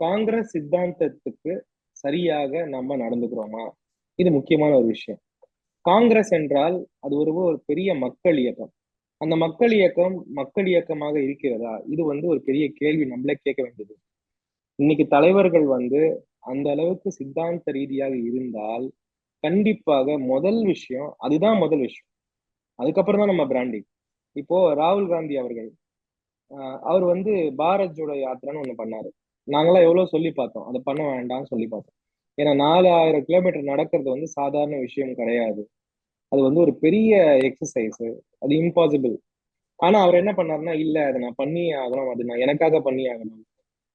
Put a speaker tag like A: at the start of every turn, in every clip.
A: காங்கிரஸ் சித்தாந்தத்துக்கு சரியாக நம்ம நடந்துக்கிறோமா? இது முக்கியமான ஒரு விஷயம். காங்கிரஸ் என்றால் அது ஒரு ஒரு பெரிய மக்கள் இயக்கம். அந்த மக்கள் இயக்கம் மக்கள் இயக்கமாக இருக்கிறதா? இது வந்து ஒரு பெரிய கேள்வி. நம்மளே கேட்க வேண்டியது. இன்னைக்கு தலைவர்கள் வந்து அந்த அளவுக்கு சித்தாந்த ரீதியாக இருந்தால் கண்டிப்பாக முதல் விஷயம் அதுதான் முதல் விஷயம். அதுக்கப்புறம் தான் நம்ம பிராண்டிங் இப்போ ராகுல் காந்தி அவர்கள் அவர் வந்து பாரத் ஜோடோ யாத்திரான்னு ஒண்ணு பண்ணாரு. நாங்களாம் எவ்வளவு சொல்லி பார்த்தோம். அதை பண்ண வேண்டாம்னு சொல்லி பார்த்தோம். ஏன்னா நாலாயிரம் கிலோமீட்டர் நடக்கிறது வந்து சாதாரண விஷயம் கிடையாது. அது வந்து ஒரு பெரிய எக்ஸசைஸ் அது இம்பாசிபிள் ஆனா அவர் என்ன பண்ணாருன்னா இல்ல அதை நான் பண்ணியே ஆகணும். அது நான் எனக்காக பண்ணி ஆகணும்.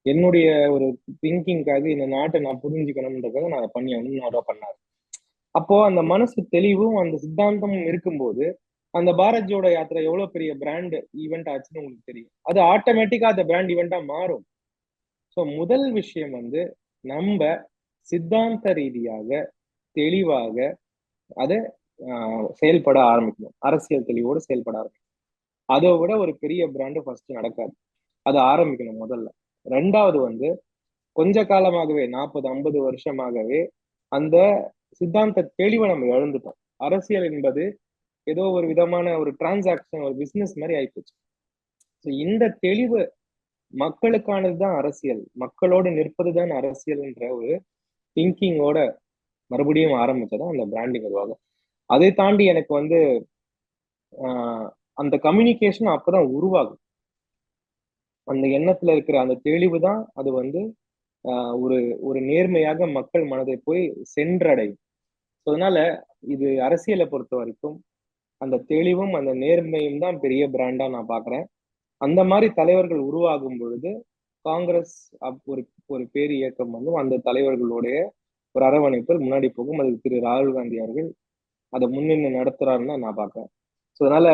A: என்னுடைய ஒரு திங்கிங்காக இந்த நாட்டை நான் புரிஞ்சுக்கணும்ன்றதுக்காக நான் அதை பண்ணி ஆகணும்னு அவரை பண்ணாரு. அப்போ அந்த மனசு தெளிவும் அந்த சித்தாந்தமும் இருக்கும்போது அந்த பாரதியோட யாத்திரை எவ்வளவு பெரிய பிராண்ட் ஈவெண்ட் ஆச்சுன்னு உங்களுக்கு தெரியும். அது ஆட்டோமேட்டிக்கா அந்த பிராண்ட் ஈவெண்டா மாறும். ஸோ முதல் விஷயம் வந்து நம்ம சித்தாந்த ரீதியாக தெளிவாக அதை செயல்பட ஆரம்பிக்கணும். அரசியல் தெளிவோடு செயல்பட ஆரம்பிக்கணும். அதை விட ஒரு பெரிய பிராண்டு ஃபர்ஸ்ட் நடக்காது. அதை ஆரம்பிக்கணும் முதல்ல. ரெண்டாவது வந்து கொஞ்ச காலமாகவே நாற்பது ஐம்பது வருஷமாகவே அந்த சித்தாந்த தெளிவை நம்ம இழந்துட்டோம். அரசியல் என்பது ஏதோ ஒரு விதமான ஒரு டிரான்சாக்ஷன் ஒரு பிசினஸ் மாதிரி ஆயிப்போச்சு. ஸோ இந்த தெளிவு மக்களுக்கானதுதான் அரசியல். மக்களோடு நிற்பதுதான் அரசியல்ன்ற அரசியல் என்ற ஒரு திங்கிங்கோட மறுபடியும் ஆரம்பிச்சதான் அந்த பிராண்டிங் உருவாகும் அதை தாண்டி எனக்கு வந்து அந்த கம்யூனிகேஷன் அப்பதான் உருவாகும். அந்த எண்ணத்துல இருக்கிற அந்த தெளிவு தான் அது வந்து ஒரு ஒரு நேர்மையாக மக்கள் மனதை போய் சென்றடையும். அதனால இது அரசியலை பொறுத்த வரைக்கும் அந்த தெளிவும் அந்த நேர்மையும் தான் பெரிய பிராண்டா நான் பாக்குறேன் அந்த மாதிரி தலைவர்கள் உருவாகும் பொழுது காங்கிரஸ் ஒரு ஒரு பேர் இயக்கம் வந்து அந்த தலைவர்களுடைய ஒரு அரவணைப்பில் முன்னாடி போகும். அதுக்கு திரு ராகுல் காந்தி அவர்கள் அதை முன்னின்று நடத்துறாருன்னு நான் பார்க்கிறேன். ஸோ அதனால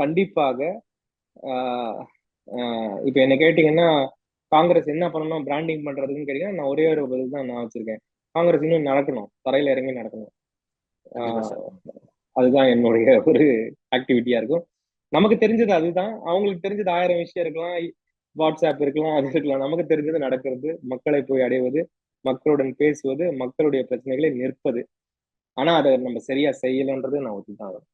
A: கண்டிப்பாக இப்போ என்ன கேட்டீங்கன்னா காங்கிரஸ் என்ன பண்ணணும் பிராண்டிங் பண்றதுன்னு கேட்டீங்கன்னா நான் ஒரே ஒரு பதில் தான் நான் வச்சிருக்கேன். காங்கிரஸ் இன்னும் நடக்கணும். தரையில இறங்கி நடக்கணும். அதுதான் என்னுடைய ஒரு ஆக்டிவிட்டியா இருக்கும். நமக்கு தெரிஞ்சது அதுதான். அவங்களுக்கு தெரிஞ்சது ஆயிரம் விஷயம் இருக்கலாம். வாட்ஸ்அப் இருக்கலாம் அது இருக்கலாம். நமக்கு தெரிஞ்சது நடக்கிறது மக்களை போய் அடைவது மக்களுடன் பேசுவது மக்களுடைய பிரச்சனைகளை நிற்பது. ஆனா அதை நம்ம சரியா செய்யலன்றது நான் ஒத்துதான்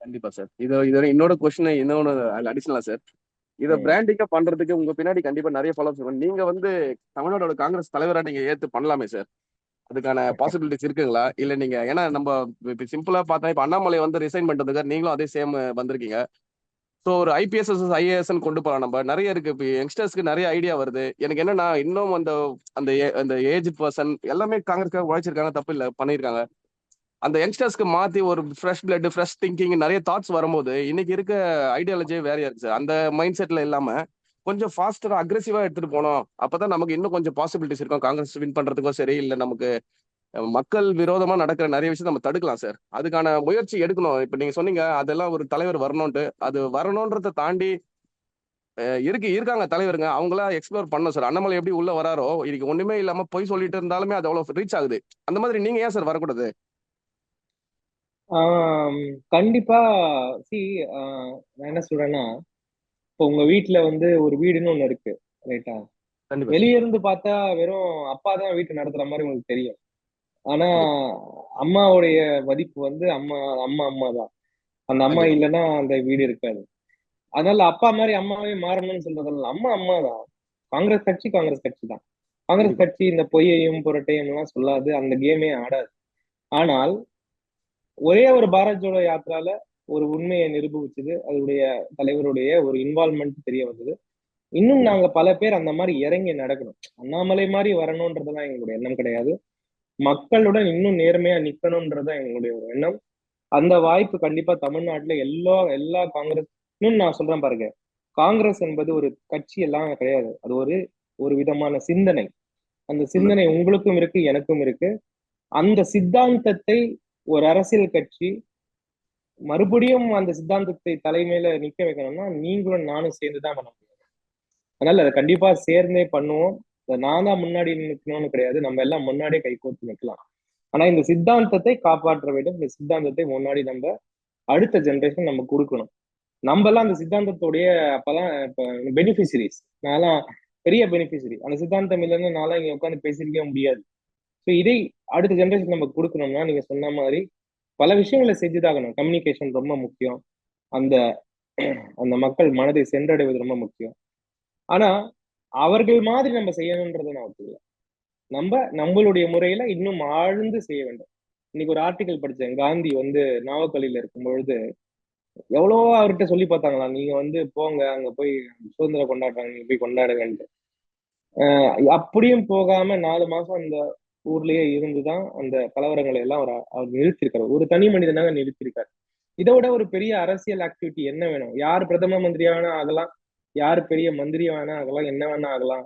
B: கண்டிப்பா சார் இது இது இன்னொரு கொஸ்டின் இன்னொன்னு அடிஷனலா சார் இதை பிராண்டிங்கா பண்றதுக்கு உங்க பின்னாடி கண்டிப்பா நிறைய ஃபாலோ நீங்க வந்து தமிழ்நாடோட காங்கிரஸ் தலைவரா நீங்க ஏத்து பண்ணலாமே சார் அதுக்கான பாசிபிலிட்டிஸ் இருக்குங்களா? இல்ல நீங்க ஏன்னா நம்ம இப்ப சிம்பிளா பார்த்தா இப்ப அண்ணாமலை வந்து ரிசைன் பண்றதுக்கு நீங்களும் அதே சேம் வந்திருக்கீங்க. ஸோ ஒரு ஐபிஎஸ் ஐஏஎஸ் கொண்டு போகலாம் நம்ம. நிறைய இருக்கு. இப்போ யங்ஸ்டர்ஸ்க்கு நிறைய ஐடியா வருது. எனக்கு என்னன்னா இன்னும் அந்த அந்த அந்த ஏஜ் பர்சன் எல்லாமே காங்கிரஸ்க்காக உழைச்சிருக்காங்க தப்பு இல்லை பண்ணியிருக்காங்க. அந்த யங்ஸ்டர்ஸ்க்கு மாத்தி ஒரு ஃப்ரெஷ் பிளட் ஃப்ரெஷ் திங்கிங் நிறைய தாட்ஸ் வரும்போது இன்னைக்கு இருக்க ஐடியாலஜியே வேறையா இருக்கு. சார் அந்த மைண்ட் செட்ல இல்லாம கொஞ்சம் ஃபாஸ்டரா அக்ரெசிவா எடுத்துட்டு போனோம். அப்பதான் நமக்கு இன்னும் கொஞ்சம் பாசிபிலிட்டிஸ் இருக்கும். காங்கிரஸ் வின் பண்றதுக்கும் சரி இல்ல நமக்கு மக்கள் விரோதமா நடக்கிற நிறைய விஷயம் நம்ம தடுக்கலாம் சார் அதுக்கான முயற்சி எடுக்கணும். இப்ப நீங்க சொன்னீங்க அதெல்லாம் ஒரு தலைவர் வரணும்ட்டு அது வரணும்ன்றத தாண்டி இருக்கு இருக்காங்க தலைவருங்க. அவங்களா எக்ஸ்ப்ளோர் பண்ணும் சார் அண்ணாமலை எப்படி உள்ள வராரோ இதுக்கு ஒண்ணுமே இல்லாம போய் சொல்லிட்டு இருந்தாலுமே அது அவ்வளவு ரீச் ஆகுது. அந்த மாதிரி நீங்க ஏன் சார் வரக்கூடாது?
A: கண்டிப்பா சி நான் என்ன சொல்றேன்னா இப்போ உங்க வீட்டுல வந்து ஒரு வீடுன்னு ஒண்ணு இருக்கு ரைட்டா வெளிய இருந்து பார்த்தா வெறும் அப்பா தான் வீட்டு நடத்துற மாதிரி உங்களுக்கு தெரியும். ஆனா அம்மாவுடைய மதிப்பு வந்து அம்மா அம்மா அம்மா தான். அந்த அம்மா இல்லைன்னா அந்த வீடு இருக்காது. அதனால அப்பா மாதிரி அம்மாவே மாறணும்னு சொல்றதுல அம்மா அம்மா தான். காங்கிரஸ் கட்சி காங்கிரஸ் கட்சி தான். காங்கிரஸ் கட்சி இந்த பொய்யையும் புரட்டையும் எல்லாம் சொல்லாது அந்த கேமே ஆடாது. ஆனால் ஒரே ஒரு பாரத் ஜோடோ யாத்திரால ஒரு உண்மையை நிரூபிச்சது அதனுடைய தலைவருடைய ஒரு இன்வால்மெண்ட் தெரிய வந்தது. இன்னும் நாங்க பல பேர் அந்த மாதிரி இறங்கி நடக்கணும். அண்ணாமலை மாதிரி வரணும்ன்றதுதான் எங்களுடைய எண்ணம் கிடையாது. மக்களுடன் இன்னும் நேர்மையா நிக்கணும்ன்றதுதான் எங்களுடைய ஒரு எண்ணம். அந்த வாய்ப்பு கண்டிப்பா தமிழ்நாட்டுல எல்லா எல்லா காங்கிரஸ் இன்னும் நான் சொல்றேன் பாருங்க. காங்கிரஸ் என்பது ஒரு கட்சி எல்லாம் கிடையாது. அது ஒரு ஒரு விதமான சிந்தனை. அந்த சிந்தனை உங்களுக்கும் இருக்கு எனக்கும் இருக்கு. அந்த சித்தாந்தத்தை ஒரு அரசியல் கட்சி மறுபடியும் அந்த சித்தாந்தத்தை தலைமையில நிக்க வைக்கணும்னா நீங்களும் நானும் சேர்ந்துதான் பண்ண முடியும். அதனால அதை கண்டிப்பா சேர்ந்தே பண்ணுவோம். நான் தான் முன்னாடி நிற்கணும்னு கிடையாது. நம்ம எல்லாம் முன்னாடியே கை கோர்த்து நிற்கலாம் ஆனா இந்த சித்தாந்தத்தை காப்பாற்ற வேண்டும். இந்த சித்தாந்தத்தை முன்னாடி நம்ம அடுத்த ஜென்ரேஷன் நம்ம கொடுக்கணும். நம்ம எல்லாம் அந்த சித்தாந்தத்துடைய அப்பெல்லாம் இப்ப பெனிஃபிஷரிஸ் நான்லாம் பெரிய பெனிஃபிஷரி அந்த சித்தாந்தம் இல்லைன்னு நான்லாம் இங்க உட்காந்து பேசியிருக்கவே முடியாது. ஸோ இதை அடுத்த ஜென்ரேஷன் நம்ம கொடுக்கணும்னா நீங்க சொன்ன மாதிரி பல விஷயங்களை செஞ்சுதாகணும். கம்யூனிகேஷன் ரொம்ப முக்கியம். அந்த அந்த மக்கள் மனதை சென்றடைவது ரொம்ப முக்கியம். ஆனா அவர்கள் மாதிரி நம்ம செய்யணுன்றதை நான் ஒத்துக்கல. நம்ம நம்மளுடைய முறையில இன்னும் ஆழ்ந்து செய்ய வேண்டும். இன்னைக்கு ஒரு ஆர்டிக்கல் படிச்சேன். காந்தி வந்து நாவக்கல்லில இருக்கும் பொழுது எவ்வளவோ அவர்கிட்ட சொல்லி பார்த்தாங்களா நீங்க வந்து போங்க அங்க போய் சுதந்திரம் கொண்டாடுறாங்க நீங்க போய் கொண்டாடுங்கன்ட்டு. ஆஹ் அப்படியும் போகாம நாலு மாசம் அந்த ஊர்லயே இருந்துதான் அந்த கலவரங்களை எல்லாம் அவர் அவர் நிறுத்திருக்காரு ஒரு தனி மனிதனாக நிறுத்திருக்காரு இதை விட ஒரு பெரிய அரசியல் ஆக்டிவிட்டி என்ன வேணும்? யார் பிரதம மந்திரியா வேணா ஆகலாம் யார் பெரிய மந்திரி வேணா ஆகலாம் என்ன வேணா ஆகலாம்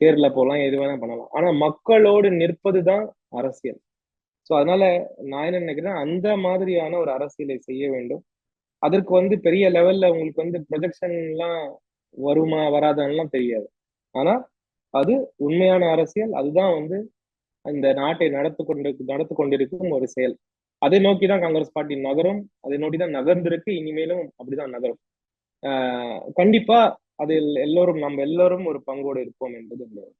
A: தேர்ல போகலாம் எது வேணா பண்ணலாம். ஆனா மக்களோடு நிற்பதுதான் அரசியல். சோ அதனால நான் என்ன நினைக்கிறேன் அந்த மாதிரியான ஒரு அரசியலை செய்ய வேண்டும். அதற்கு வந்து பெரிய லெவல்ல உங்களுக்கு வந்து ப்ரொஜெக்ஷன்லாம் வருமா வராதான்லாம் தெரியாது. ஆனா அது உண்மையான அரசியல் அதுதான் வந்து இந்த நாட்டை நடத்து கொண்டு நடத்து கொண்டிருக்கும் ஒரு செயல். அதை நோக்கி தான் காங்கிரஸ் பார்ட்டி நகரும். அதை நோக்கி தான் நகர்ந்திருக்கு. இனிமேலும் அப்படிதான் நகரும். ஆஹ் கண்டிப்பா அதில் எல்லோரும் நம்ம எல்லோரும் ஒரு பங்கோடு இருப்போம் என்பது